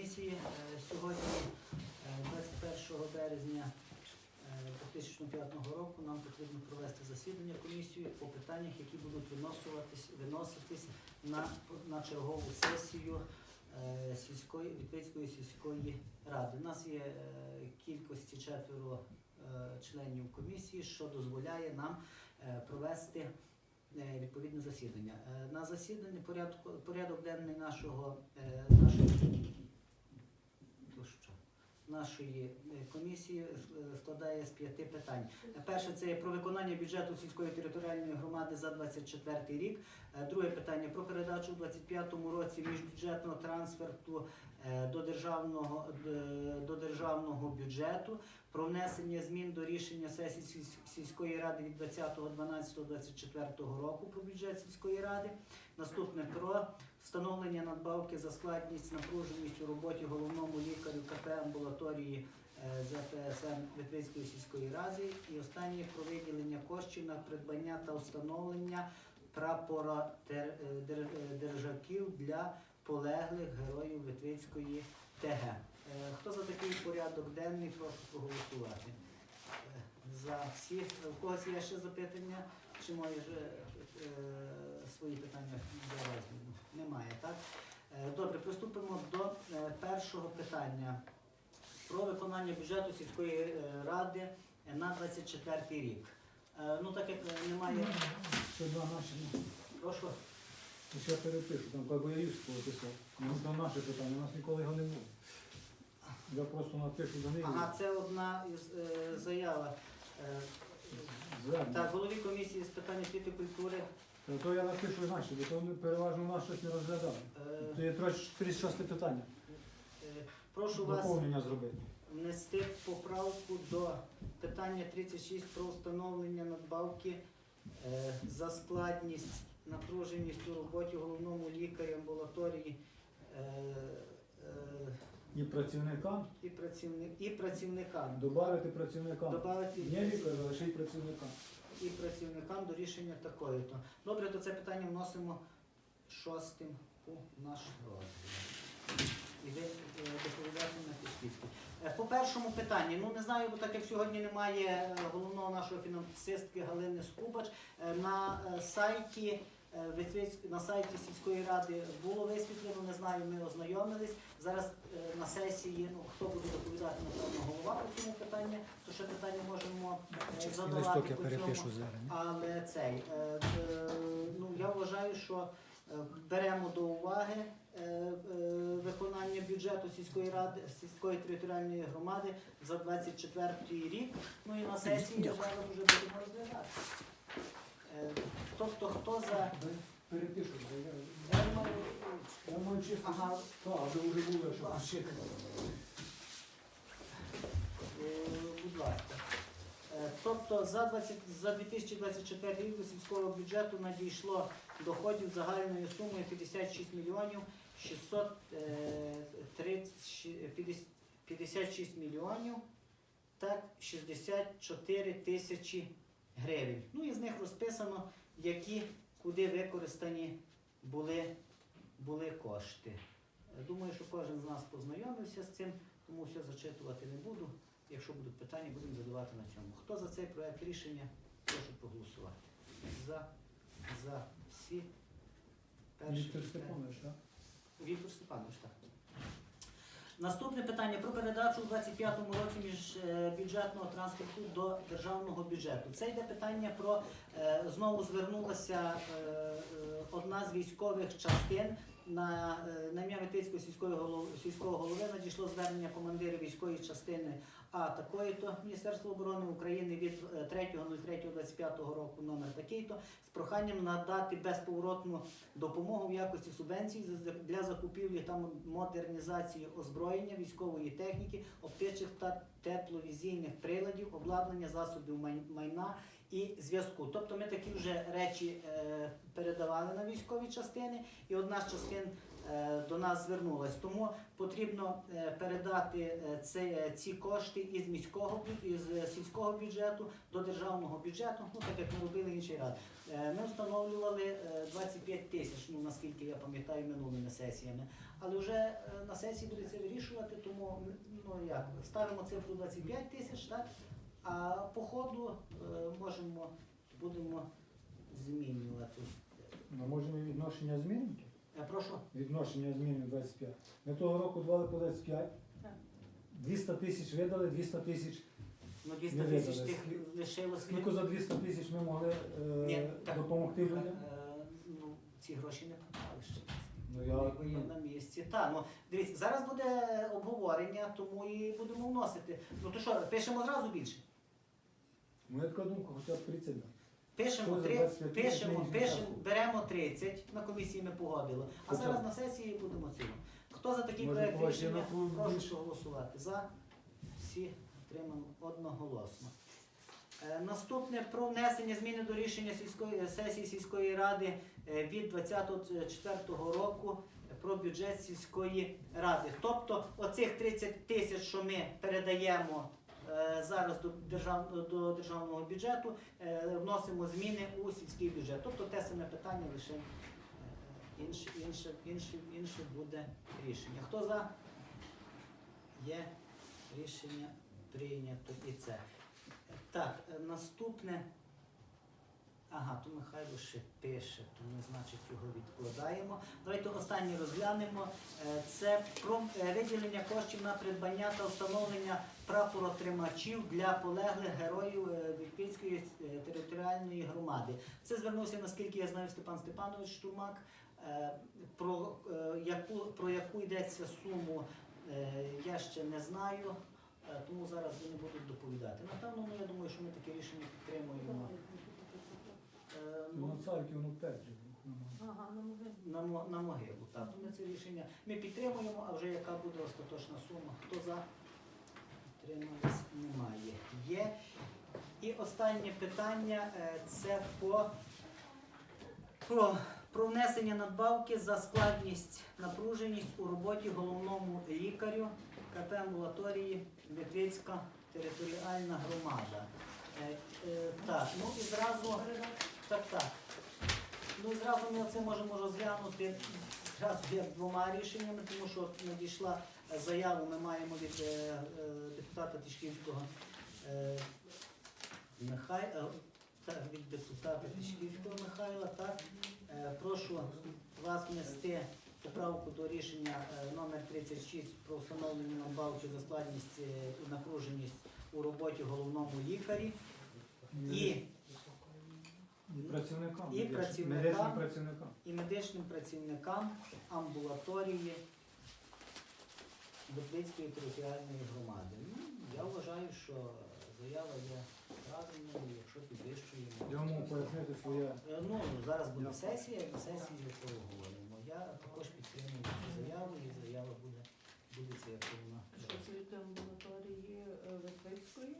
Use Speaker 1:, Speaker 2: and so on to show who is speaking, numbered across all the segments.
Speaker 1: комісії. Е, Сьогодні, е, 21 березня е, 2005 року, нам потрібно провести засідання комісії по питаннях, які будуть виноситись на, на чергову сесію е, сільської Вітвицької сільської ради. У нас є е, кількості четверо е, членів комісії, що дозволяє нам е, провести е, відповідне засідання. Е, На засіданні порядок, порядок денний нашого е, нашої? Нашої е, комісії е, складає з п'яти питань. Перше це про виконання бюджету сільської територіальної громади за 24 рік. Е, Друге питання про передачу у 25 році міжбюджетного трансферту до державного до державного бюджету, про внесення змін до рішення сесії сільської ради від 20.12.24 року про бюджет сільської ради. Наступне про встановлення надбавки за складність напруженість у роботі головному лікарю КП амбулаторії е, ЗПСМ Витвицької сільської ради. І останнє про виділення коштів на придбання та встановлення прапора е, е, держаків для полеглих героїв Витвицької ТГ. Е, Хто за такий порядок денний, прошу проголосувати. Е, За всіх. У когось є ще запитання? Чи може е, свої питання для вас? Немає, так? Е, Добре, приступимо до е, першого питання про виконання бюджету сільської е, ради е, на 24 рік. Е, Ну, так як е, немає.
Speaker 2: Це два.
Speaker 1: Прошу.
Speaker 2: Ще перепишу, там я писав. Ну, там наше питання, у нас ніколи його не було. Я просто напишу до них.
Speaker 1: Ага, це одна із е, заява. Е,
Speaker 2: Звернення.
Speaker 1: Так, голові комісії з питань освіти культури.
Speaker 2: Та То я напишу наші, бо то вони переважно нас щось не розглядали.
Speaker 1: Е,
Speaker 2: То є 36 питання.
Speaker 1: е, Прошу вас
Speaker 2: Доповнення зробити.
Speaker 1: внести поправку до питання 36 про встановлення надбавки е, за складність, напруженість у роботі головному лікарі амбулаторії е, е,
Speaker 2: І працівникам,
Speaker 1: і, працівник, і працівникам.
Speaker 2: додати працівникам.
Speaker 1: Добавити
Speaker 2: Не лікаря, а лише працівникам.
Speaker 1: і працівникам до рішення такої. то Добре, то це питання вносимо шостим у наш розгляд. І ви е, доповідаєте на Пішківській. Е, По першому питанні, ну не знаю, бо так як сьогодні немає е, головного нашого фінансистки Галини Скубач, на сайті. На сайті сільської ради було висвітлено, не знаю, ми ознайомились. Зараз на сесії, ну хто буде доповідати, напевно, голова по цьому питанню, то ще питання можемо задавати по цьому. Але цей, ну я вважаю, що беремо до уваги бюджету сільської ради, сільської територіальної громади за 24 рік. Ну і на сесії зараз вже будемо розглядати. Е, Тобто, хто за
Speaker 2: Перепишу.
Speaker 1: Я думаю,
Speaker 2: Я маю чисто.
Speaker 1: Ага.
Speaker 2: Так, вже вже було, що пошити.
Speaker 1: Е, Будь ласка. Е, Тобто за 20, за 2024 рік до сільського бюджету надійшло доходів загальною сумою 56 мільйонів 630, 56 мільйонів так 64 тисячі гривень. Ну і з них розписано, які куди використані були, були кошти. Е, Думаю, що кожен з нас познайомився з цим, тому все зачитувати не буду. Якщо будуть питання, будемо задавати на цьому. Хто за цей проект рішення, прошу проголосувати. За, за всі. Перший
Speaker 2: Віктор. Степанович, так?
Speaker 1: Віктор Степанович, так. Наступне питання про передачу у 25-му році міжбюджетного транспорту до державного бюджету. Це йде питання про е, знову звернулася е, е, одна з військових частин на, е, на ім'я Витицького сільського голови, сільського голови надійшло звернення командира військової частини А такої-то Міністерства оборони України від е, 3.03.25 року номер такий-то з проханням надати безповоротну допомогу в якості субвенцій для закупівлі та модернізації озброєння, військової техніки, оптичних та тепловізійних приладів, обладнання засобів майна і зв'язку. Тобто ми такі вже речі е, передавали на військові частини, і одна з частин е, до нас звернулась. Тому потрібно е, передати е, це, е, ці кошти із міського із е, сільського бюджету до державного бюджету, ну так як ми робили інший раз. Е, Ми встановлювали е, 25 тисяч, ну наскільки я пам'ятаю, минулими сесіями. Але вже е, на сесії буде це вирішувати, тому ну як ставимо цифру 25 тисяч, так? А по ходу е, можемо будемо змінювати.
Speaker 2: Ну, може ми відношення змінимо?
Speaker 1: Я прошу.
Speaker 2: Відношення змінимо 25. Ми того року давали по 25.
Speaker 3: Так.
Speaker 2: 200 тисяч видали, 200 тисяч.
Speaker 1: Ну 200
Speaker 2: Не
Speaker 1: тисяч
Speaker 2: видали.
Speaker 1: тих лишилось.
Speaker 2: Скільки за 200 тисяч ми могли е,
Speaker 1: Ні, так,
Speaker 2: допомогти людям?
Speaker 1: Е, Ну, ці гроші не пропали ще.
Speaker 2: Ну, я,
Speaker 1: Вони є на місці. Так, ну дивіться, зараз буде обговорення, тому і будемо вносити. Ну то що, пишемо зразу більше?
Speaker 2: моя така думка, хоча б 30. да.
Speaker 1: Пишемо,
Speaker 2: Що за
Speaker 1: три,
Speaker 2: 25
Speaker 1: пишемо,
Speaker 2: тисяч
Speaker 1: пишемо,
Speaker 2: часу?
Speaker 1: беремо 30, на комісії ми погодили. А
Speaker 2: Хоча б.
Speaker 1: зараз на сесії будемо цього. Хто за такий
Speaker 2: Може,
Speaker 1: проект рішення, прошу голосувати. За всі отримано одноголосно. Е, Наступне про внесення зміни до рішення сільської сесії сільської ради е, від 24 року про бюджет сільської ради. Тобто оцих 30 тисяч, що ми передаємо е, зараз до, держав, до державного бюджету, е, вносимо зміни у сільський бюджет. Тобто те саме питання лише е, інше, інше, інше, інше буде рішення. Хто за? Є рішення прийнято і це. Так, е, наступне. Ага, то Михайло ще пише, то ми, значить, його відкладаємо. Давайте останнє розглянемо. Е, Це про е, виділення коштів на придбання та встановлення прапоротримачів для полеглих героїв е, Вільпільської територіальної громади. Це звернувся, наскільки я знаю, Степан Степанович Штурмак. Про яку, про яку йдеться суму, я ще не знаю. Тому зараз вони будуть доповідати. Напевно, ну, я думаю, що ми таке рішення підтримуємо. Е,
Speaker 2: на царки воно 5 же.
Speaker 3: Ага, ну може.
Speaker 1: на, мо- на могилу. Так, ми це рішення ми підтримуємо, а вже яка буде остаточна сума? Хто за? Підтримались? Немає. Є. І останнє питання е, це по про, про внесення надбавки за складність, напруженість у роботі головному лікарю КП амбулаторії Ветвицька територіальна громада. Е, е, так, ну і зразу так, так. Ну зразу ми це можемо розглянути зразу як двома рішеннями, тому що надійшла заяву, ми маємо від е, е, депутата Тишківського е, Михай, е, від депутата Тишківського Михайла. Так, Е, прошу вас внести поправку до рішення е, номер 36 про встановлення надбавки за складність е, і напруженість у роботі головному лікарі. І
Speaker 2: І працівникам.
Speaker 1: І
Speaker 2: медичним-
Speaker 1: працівникам.
Speaker 2: медичним працівникам.
Speaker 1: і медичним працівникам амбулаторії Дубницької територіальної громади. Ну, я вважаю, що заява є правильною, якщо підвищуємо.
Speaker 2: Я можу пояснити своє.
Speaker 1: Е, Ну, зараз буде сесія, і на сесії поговоримо. Я також підтримую цю заяву, і заява буде, буде це як вона.
Speaker 3: Що це від амбулаторії е, Литвицької?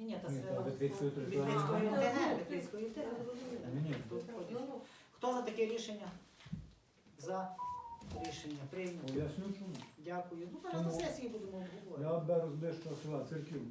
Speaker 1: Ні, ні, та
Speaker 2: Ні,
Speaker 1: це
Speaker 2: та Ветвицької територіальної
Speaker 1: Ветвицької
Speaker 3: громади.
Speaker 1: ОТГ, Ветвицької ОТГ.
Speaker 2: Ні, ні.
Speaker 1: Тут входять. Хто за таке рішення? За рішення прийнято.
Speaker 2: Поясню чому.
Speaker 1: Дякую. Ну, зараз на
Speaker 2: Тому-
Speaker 1: сесії будемо обговорювати.
Speaker 2: Я беру з ближчого села церків.